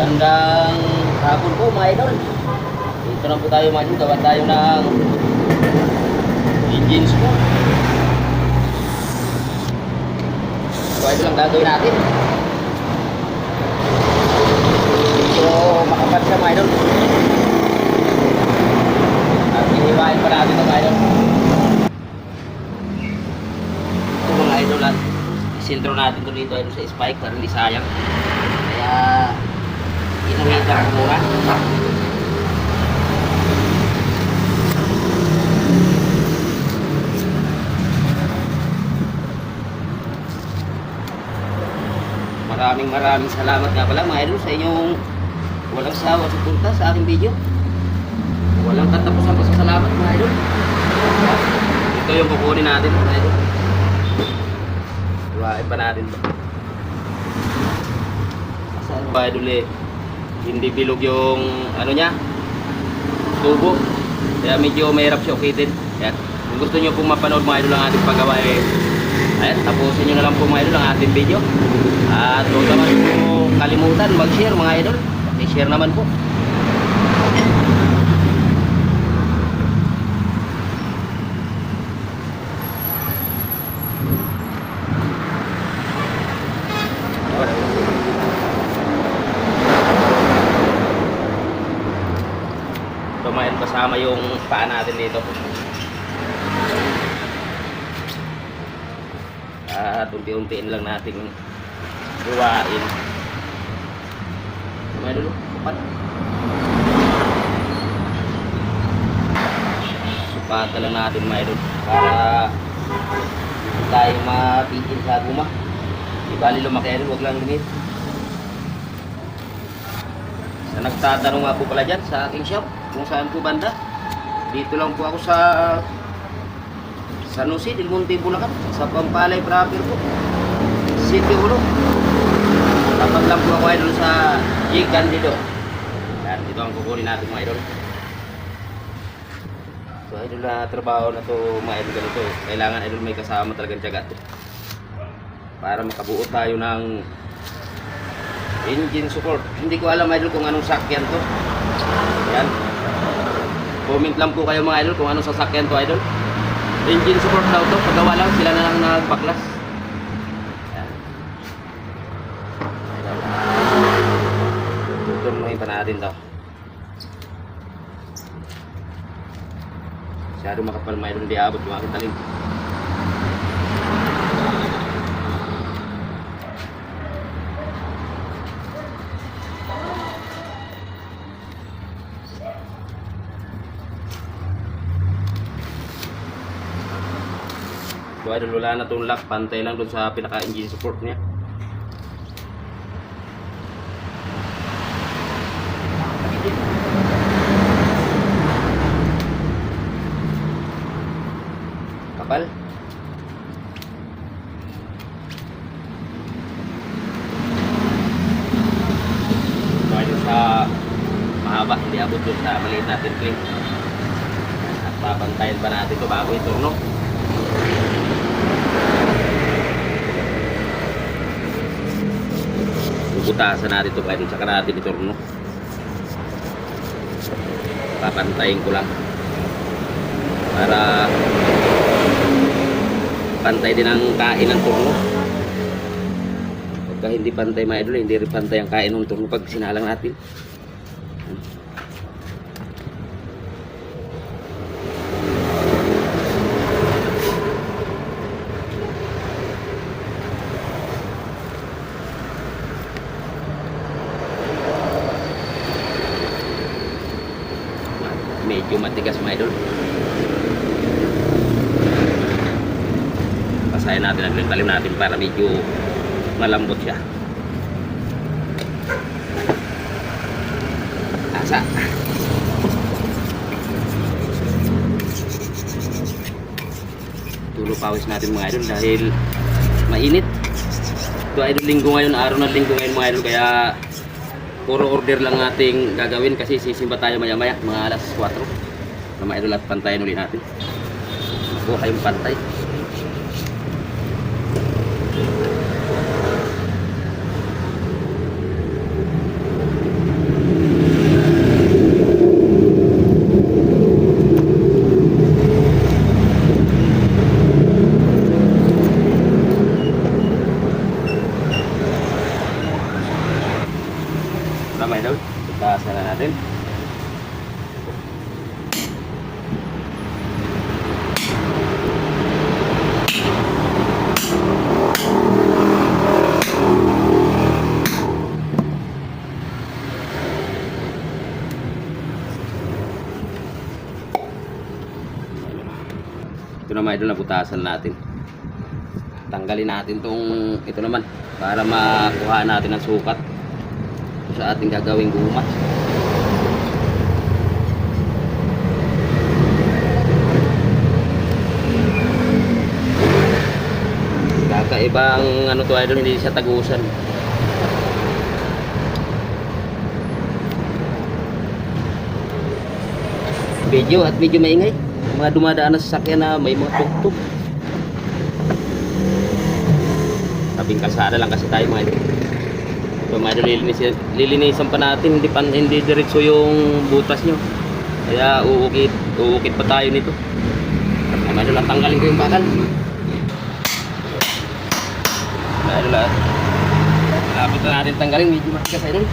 Magandang hapon po mga idol. Dito na po tayo mga idol. Gawa tayo ng engines po. So ito lang gagawin natin. So makapat siya mga idol. At hiniwain pa natin ito mga idol. Ito mga idol at sintro natin ito dito idol sa spike para hindi sayang. Kaya inuwitan ko muna. Maraming maraming salamat nga pala mga sa inyong walang sawa suporta sa aking video. Walang katapusan pa sa salamat mga. Ito yung kukunin natin mga idol. Iwain pa natin. Mga idol eh, hindi bilog yung ano niya, tubo. Kaya medyo mahirap siya ukitin. Kaya kung gusto niyo pong mapanood mga idol ang ating paggawa eh, ayan, tapusin niyo na lang po mga idol ang ating video. At huwag naman po kalimutan mag-share mga idol. I-share naman po. Kasama yung paa natin dito. At unti-untiin lang natin gawain. May dulo, upat. Supatan lang natin mga idol para tayo mapigil sa guma. Di bali lumaki idol, huwag lang limit. Sa nagtatanong nga po pala dyan sa aking shop, kung saan po banda. Dito lang po ako sa San Jose del Monte, Bulacan, sa Pampalay proper po. City Ulo. Dapat lang po ako idol sa Jig Candido. Yan, dito ang kukunin natin mga idol. So idol na trabaho na to mga idol ganito. Kailangan idol may kasama talagang tiyaga to. Para makabuo tayo ng engine support. Hindi ko alam idol kung anong sakyan to. Yan. Comment lang po kayo mga idol kung anong sasakyan to idol. Engine support daw to. Paggawa lang sila na lang nagpaklas. Yan. Tutunuhin pa natin to. Masyado makapal mga idol. Hindi abot yung aking idol, wala na itong lock. Pantay lang doon sa pinaka-engine support niya. Kapal. Idol, sa mahaba, hindi abot doon sa maliit natin clean. At papantayan pa natin ito bago iturno. Bubutasan natin ito kayo saka natin iturno. Papantayin ko lang. Para pantay din ang kain ng turno. Pagka hindi pantay mga hindi rin pantay ang kain ng turno pag sinalang natin. medyo matigas mga idol. Pasayan natin ang talim natin para medyo malambot siya. Asa? Tulo pawis natin mga idol dahil mainit. Ito idol linggo ngayon araw ng linggo ngayon mga idol kaya puro order lang ating gagawin kasi sisimba tayo maya maya mga alas 4 na mga idol at pantayin ulit natin. Makuha yung pantay Butasan na natin. Ito naman idol na butasan natin. Tanggalin natin tong ito naman para makuha natin ang sukat sa ating gagawing guma. Kakaibang ano to idol, hindi siya tagusan. Video at medyo maingay. Mga dumadaan na sasakyan na may mga tuktok. Tabing kalsada lang kasi tayo mga idol. So, mga idol, lilinisan, pa natin, hindi, pa, hindi diretso yung butas nyo. Kaya uukit, uukit pa tayo nito. Mga idol, at tanggalin ko yung bakal. Mga idol, at lapit na natin tanggalin, medyo matigas idol.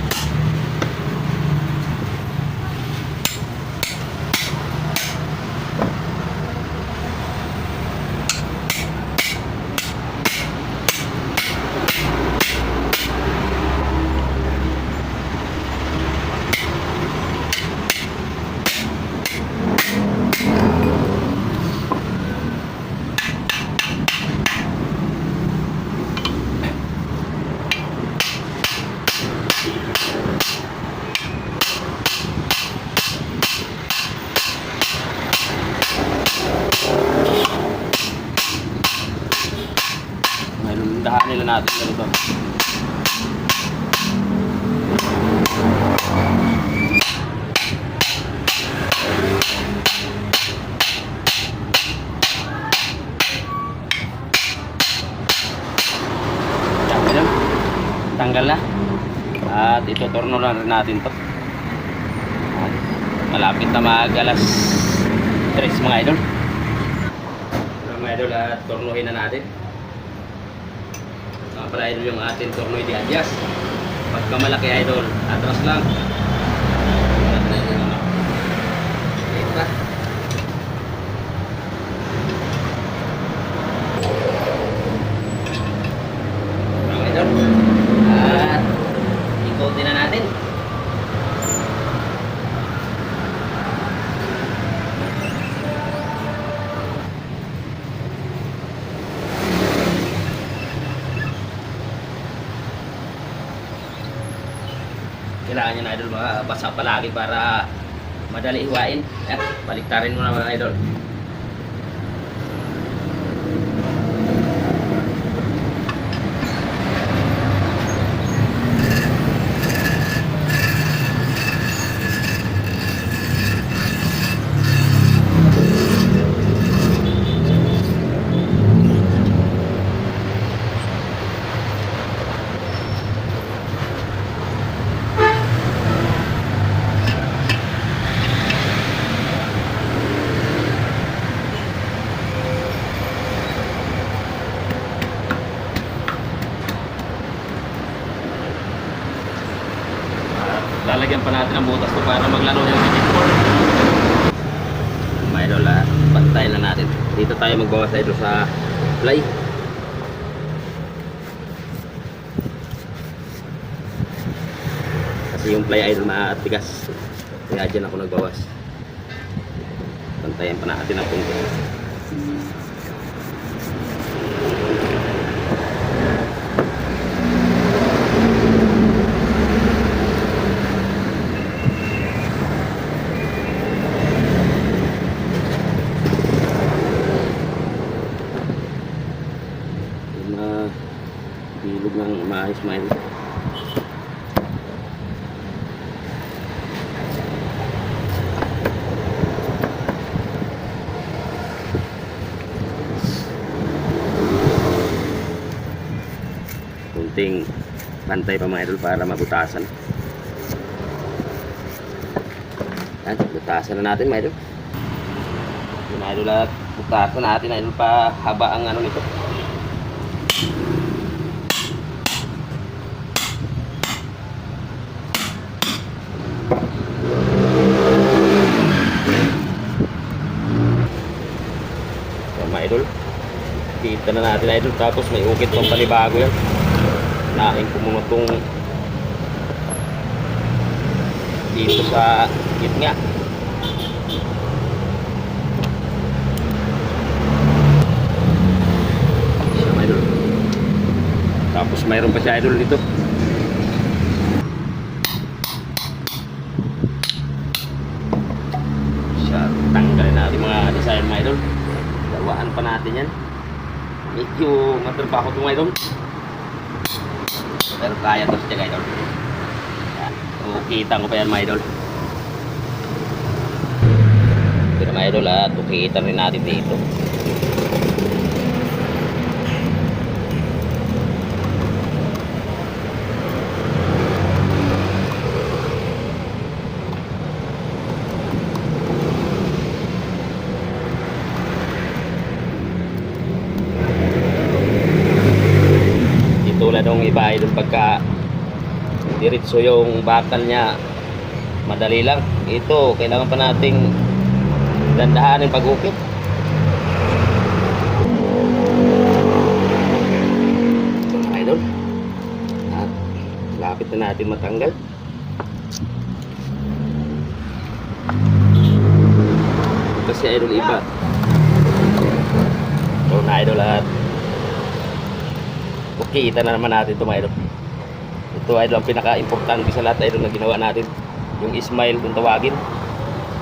Ngayon, dahan nila natin ganito. Yan, ganun. Tanggal na. At ituturno na rin natin to. Malapit na mag alas 3 mga idol. Mga idol at turnuhin na natin. Mga pala idol yung ating tornoy di adyas. Pagka malaki idol, atras lang. Okay pa. Mga idol. At ikotin na natin. Kailangan nyo na idol mga basa palagi para madali iwain. Eh, baliktarin mo na mga idol. Para maglaro yung skateboard. Mga idol, ah, pantay na natin. Dito tayo magbawas idol sa fly. Kasi yung fly idol maatigas. Kaya dyan ako nagbawas. Pantayan pa natin ang punto. Yung mga bilog ng maayos maayos. Kunting pantay pa mga idol para mabutasan. Yan, butasan na natin mga idol. Yung mga idol at butasan natin idol pa haba ang ano nito. Kabitan na natin idol. Tapos may ukit pang panibago yan. Nahin ko itong dito sa gitna. Tapos mayroon pa siya idol dito. Siya, tanggalin natin mga design mga idol. Dawaan pa natin yan. Medyo matrabaho ito idol. Pero kaya to siya idol. Yan. Ukita ko pa yan mga idol. Pero mga idol at ukita rin natin dito. Di tulad ng iba idol pagka diretso yung bakal niya madali lang. Ito, kailangan pa nating dandahanin pag-ukit. Ito mga idol. At lapit na natin matanggal. Kasi idol iba. Ito na idol at kita na naman natin ito idol. Ito idol ang pinaka-importante sa lahat idol na ginawa natin. Yung Ismail kung tawagin.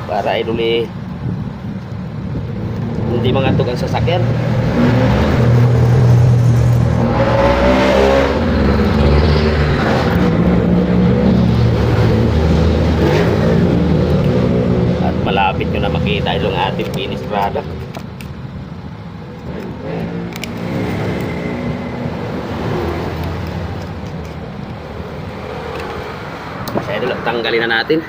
Para idol eh hindi mangatog ang sasakyan. At malapit nyo na makita idol ang ating finished product. Sa idol, tanggalin na natin.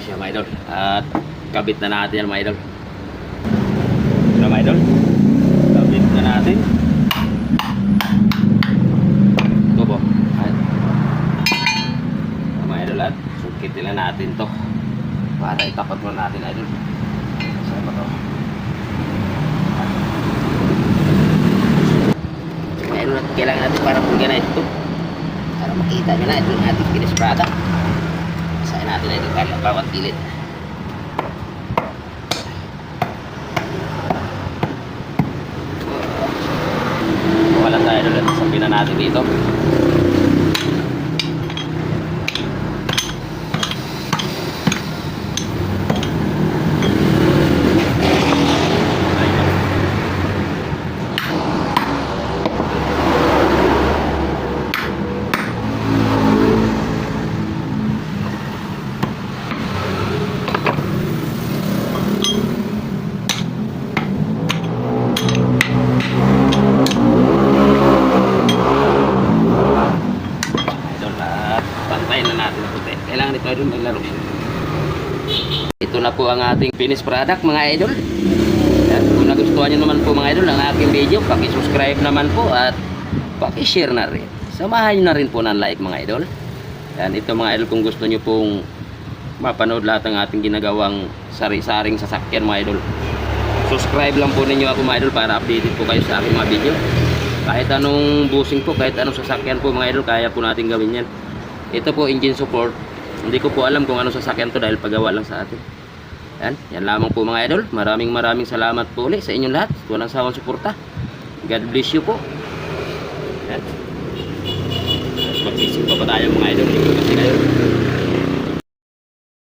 siya mga idol at kabit na natin yan mga idol ito mga idol kabit na natin. Ito po. At idol at sukitin na natin to. Para itapat mo natin idol saan ba to mga idol kailangan natin para pulgan ito para makita nyo na ito yung ating finished product Saan natin ito kaya bawat gilid. Wala tayo ulit. Sabihin na natin dito. Idol at pantayin na natin ang puti. Kailangan ito idol maglaro. Ito na po ang ating finished product mga idol. At kung nagustuhan nyo naman po mga idol ang aking video, paki-subscribe naman po at paki-share na rin. Samahan nyo na rin po ng like mga idol. Yan, ito mga idol kung gusto nyo pong mapanood lahat ng ating ginagawang sari-saring sasakyan mga idol. Subscribe lang po ninyo ako mga idol para updated po kayo sa aking mga video. Kahit anong busing po, kahit anong sasakyan po mga idol, kaya po natin gawin yan. Ito po engine support. Hindi ko po alam kung anong sasakyan to dahil pagawa lang sa atin. Yan, yan lamang po mga idol. Maraming maraming salamat po ulit sa inyong lahat. Walang sawang suporta. God bless you po. Yan. Magsisimpa pa tayo mga idol. Kasi kayo.